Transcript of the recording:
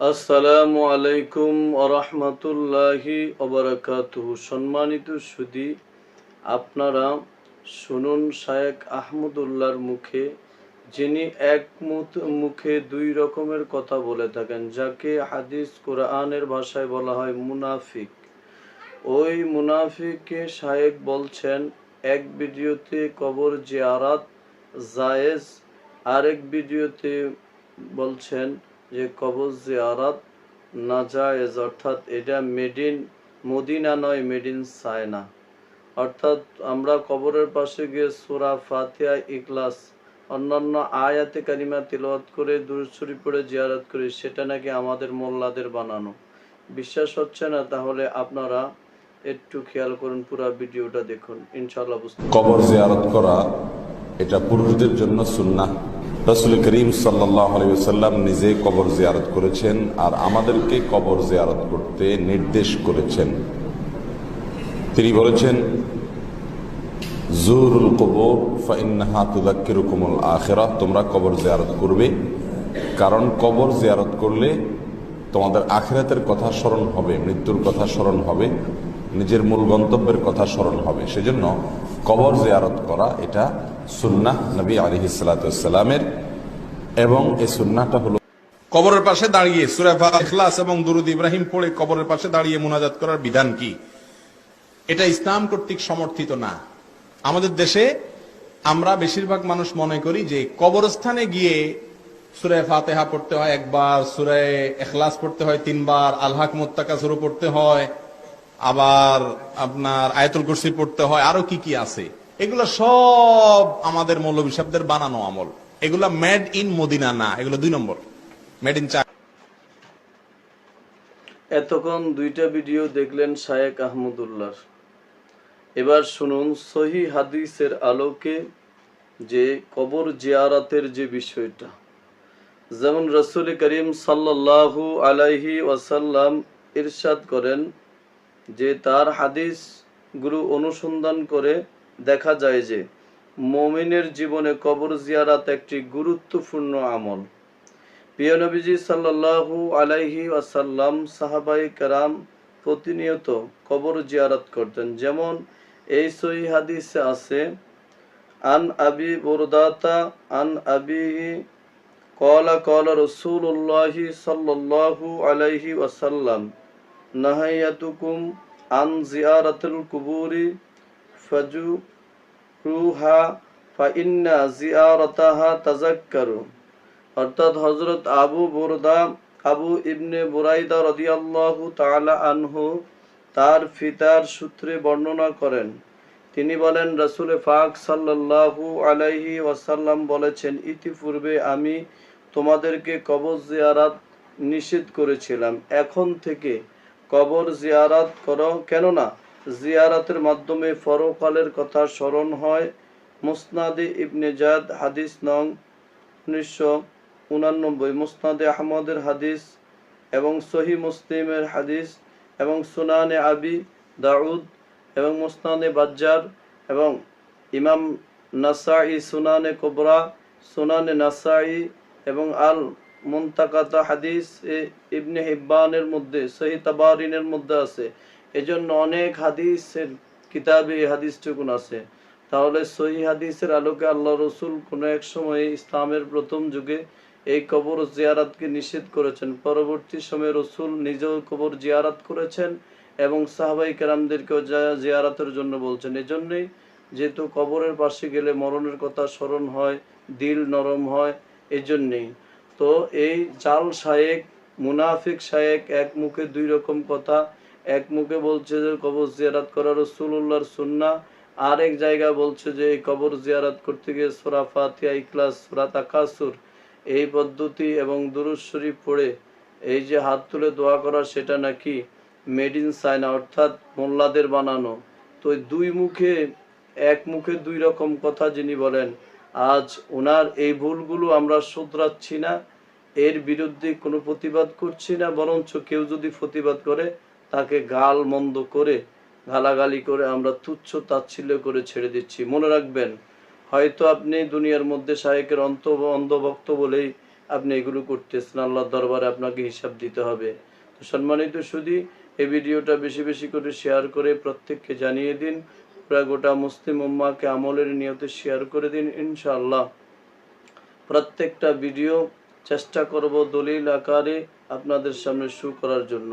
আসসালামু আলাইকুম আরহামতুল্লাহি অবরাকাতুহ সম্মানিত সুদী, আপনারা শুনুন শায়েক আহমদুল্লাহর মুখে, যিনি এক মুখে দুই রকমের কথা বলে থাকেন, যাকে হাদিস কোরআনের ভাষায় বলা হয় মুনাফিক। ওই মুনাফিককে শায়েক বলছেন, এক ভিডিওতে কবর জিয়ারাত জায়েজ, আরেক ভিডিওতে বলছেন যে কবর জিয়ারাত নাজায়েজ, অর্থাৎ এটা মেড ইন মদিনা নয় মেড ইন চায়না অর্থাৎ আমরা কবরের পাশে গিয়ে সুরা ফাতিহা, ইখলাস, অন্যান্য আয়াতে কারিমা তিলওয়াত করে দূরছড়ি পড়ে জিয়ারত করি, সেটা নাকি আমাদের মোল্লাদের বানানো। বিশ্বাস হচ্ছে না? তাহলে আপনারা একটু খেয়াল করুন, পুরো ভিডিওটা দেখুন। ইনশাল্লাহ বুঝতে কবর জিয়ারত করা এটা পুরুষদের জন্য সুন্নাহ। রসুল করিম সাল্লাহ সাল্লাম নিজে কবর জিয়ারত করেছেন আর আমাদেরকে কবর জিয়ারত করতে নির্দেশ করেছেন। তিনি বলেছেন, জুরুল কবর, ফাইন্নাহা তুদাক্কিরুকুমুল আখিরা তোমরা কবর জিয়ারত করবে, কারণ কবর জিয়ারত করলে তোমাদের আখেরাতের কথা স্মরণ হবে, মৃত্যুর কথা স্মরণ হবে, নিজের মূল গন্তব্যের কথা স্মরণ হবে। সেজন্য কবর জিয়ারত করা এটা সুন্নাহ নবী আলী সালাতামের এবং এই সুন্নাহটা হলো কবরের পাশে দাঁড়িয়ে সুরেফা ইখলাস এবং দুরুদ ইব্রাহিম পড়ে কবরের পাশে দাঁড়িয়ে মোনাজাত করার বিধান কি? এটা ইসলাম কর্তৃক সমর্থিত না। আমাদের দেশে আমরা বেশিরভাগ মানুষ মনে করি যে কবরস্থানে গিয়ে সুরে ফাতেহা পড়তে হয় একবার, সুরে এখলাস পড়তে হয় তিনবার আলহাক মোত্তাকা শুরু পড়তে হয়, আবার আপনার আয়তুল কুরসি পড়তে হয়, আরও কি কি আছে? এগুলো সব আমাদের মৌলবী শব্দের বানানো আমল। এগুলা মেড ইন মদিনা না, এগুলো দুই নম্বর। মেড ইন চা এতক্ষণ দুইটা ভিডিও দেখলেন শায়েক আহমদুল্লাহ এবার শুনুন সহি হাদিসের আলোকে যে কবর জিয়ারাতের যে বিষয়টা। যেমন রসুল করিম সাল্লাল্লাহু আলাইহি ওয়াসাল্লাম ইরশাদ করেন যে তার হাদিস গুরু অনুসন্ধান করে দেখা যায় যে মমিনের জীবনে কবর জিয়ারাত একটি গুরুত্বপূর্ণ আমল। প্রিয় নবীজি সাল্লাল্লাহু আলাইহি ওয়াসাল্লাম সাহাবাই কারাম প্রতিনিয়ত কবর জিয়ারাত করতেন। যেমন এই সহি হাদিসে আছে, আন আবি বুরদাতা, আন আবিহি কলা কলা রসুল্লাহি সাল্লাল্লাহু আলাইহি ওয়াসাল্লাম নাহাইয়াতুকুম আন জিয়ারাতুল কুবুরি অর্থাৎ আবু আবু আনহু তার ফিতার সূত্রে বর্ণনা করেন। তিনি বলেন, রসুল পাক সাল্লাল্লাহু আলাইহি ওয়াসাল্লাম বলেছেন, ইতিপূর্বে আমি তোমাদেরকে কবর জিয়ারাত নিষেধ করেছিলাম। এখন থেকে কবর জিয়ারাত করো। কেননা জিয়ারাতের মাধ্যমে পরকালের কথা স্মরণ হয়। মুসনাদে ইবনে জাদ হাদিস নং উনিশশো উনানব্বই। মুসনাদে আহমদের হাদিস এবং সহি মুসলিমের হাদিস এবং সুনানে আবি দাউদ এবং মুসনানে বাজ্জার এবং ইমাম নাসাই সুনানে কোবরা, সুনানে নাসাই এবং আল মুন্তাকাতা হাদিস ইবনে হিব্বানের মধ্যে, সহি তাবারিনের মধ্যে আছে। এজন্য অনেক হাদিসের কিতাবে এই হাদিসটুকুন আছে। তাহলে সহি হাদিসের আলোকে আল্লাহ রসুল কোনো এক সময় ইসলামের প্রথম যুগে এই কবর জিয়ারাতকে নিষেধ করেছেন। পরবর্তী সময়ে রসুল নিজেও কবর জিয়ারাত করেছেন এবং সাহাবাই কেরামদেরকেও জিয়ারাতের জন্য বলছেন। এজন্যই যেহেতু কবরের পাশে গেলে মরণের কথা স্মরণ হয়, দিল নরম হয়, এজন্যেই। তো এই জাল শায়েক, মুনাফিক শায়েক এক মুখে দুই রকম কথা এক মুখে বলছে যে কবর জিয়ারাত করা রসুল্লাহর সুন্না আরেক জায়গা বলছে যে এই কবর জিয়ারাত করতে গিয়ে সোরা ফাতিয়া ইখলাস, সোরা তাকাসুর এই পদ্ধতি এবং দুরুদ শরীফ পড়ে এই যে হাত তুলে দোয়া করা, সেটা নাকি মেড ইন চায়না, অর্থাৎ মোল্লাদের বানানো। তো দুই মুখে, এক মুখে দুই রকম কথা যিনি বলেন, আজ ওনার এই ভুলগুলো আমরা শুধরাচ্ছি না, এর বিরুদ্ধে কোনো প্রতিবাদ করছি না, বরঞ্চ কেউ যদি প্রতিবাদ করে তাকে গাল মন্দ করে, গালাগালি করে আমরা তুচ্ছ তাচ্ছিল্য করে ছেড়ে দিচ্ছি। মনে রাখবেন, হয়তো আপনি দুনিয়ার মধ্যে শায়েকের অন্ত, অন্ধভক্ত বলেই আপনি এগুলো করতেছেন। আল্লাহর দরবারে আপনাকে হিসাব দিতে হবে। তো সম্মানিত শুধু এই ভিডিওটা বেশি বেশি করে শেয়ার করে প্রত্যেককে জানিয়ে দিন। পুরা গোটা মুসলিম উম্মাকে আমলের নিয়তে শেয়ার করে দিন, ইনশাআল্লাহ। প্রত্যেকটা ভিডিও চেষ্টা করব দলিল আকারে আপনাদের সামনে শু করার জন্য।